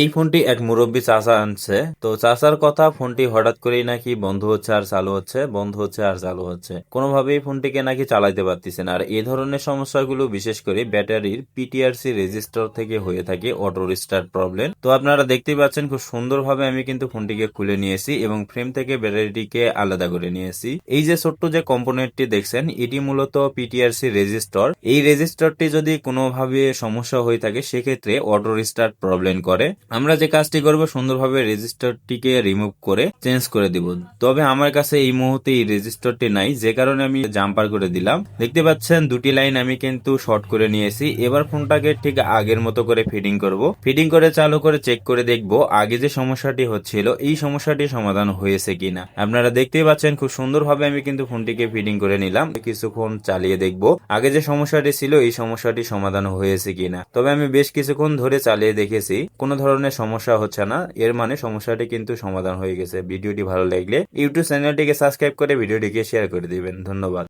এই ফোনটি এক মুরব্বী চাচা আনছে। তো চাচার কথা ফোনটি হঠাৎ করেই নাকি বন্ধ হচ্ছে আর চালু হচ্ছে, বন্ধ হচ্ছে আর চালু হচ্ছে। কোনোভাবেই ফোনটিকে নাকি চালাইতে পারতেছেন আর এই ধরনের সমস্যাগুলো বিশেষ করে ব্যাটারির পিটিআরসি রেজিস্টার থেকে হয়ে থাকে অটো রিস্টার্ট প্রবলেম। তো আপনারা দেখতেই পাচ্ছেন খুব সুন্দরভাবে আমি কিন্তু ফোনটিকে খুলে নিয়েছি এবং ফ্রেম থেকে ব্যাটারিটিকে আলাদা করে নিয়েছি। এই যে ছোট্ট যে কম্পোনেন্টটি দেখছেন, এটি মূলত পিটিআরসি রেজিস্টার। এই রেজিস্টারটি যদি কোনোভাবে সমস্যা হয়ে থাকে, সেক্ষেত্রে অটো রিস্টার্ট প্রবলেম করে। আমরা যে কাজটি করব সুন্দরভাবে রেজিস্টারটিকে রিমুভ করে চেঞ্জ করে দিব। তবে আমার কাছে এই মুহূর্তে এই রেজিস্টারটি নাই, যে কারণে আমি জাম্পার করে দিলাম। দেখতে পাচ্ছেন, দুটি লাইন আমি কিন্তু শর্ট করে নিয়েছি। এবার ফোনটাকে ঠিক আগের মতো করে ফিডিং করব। ফিডিং করে চালু করে চেক করে দেখব আগে যে সমস্যাটি হচ্ছিল, এই সমস্যাটি সমাধান হয়েছে কিনা। আপনারা দেখতেই পাচ্ছেন, খুব সুন্দরভাবে আমি কিন্তু ফোনটিকে ফিডিং করে নিলাম। কিছুক্ষণ চালিয়ে দেখব আগে যে সমস্যাটি ছিল, এই সমস্যাটি সমাধান হয়েছে কিনা। তবে আমি বেশ কিছুক্ষণ ধরে চালিয়ে দেখেছি, কোনো ধরনের সমস্যা হচ্ছে না। এর মানে সমস্যাটি কিন্তু সমাধান হয়ে গেছে। ভিডিওটি ভালো লাগলে ইউটিউব চ্যানেলটিকে সাবস্ক্রাইব করে ভিডিওটিকে শেয়ার করে দিবেন। ধন্যবাদ।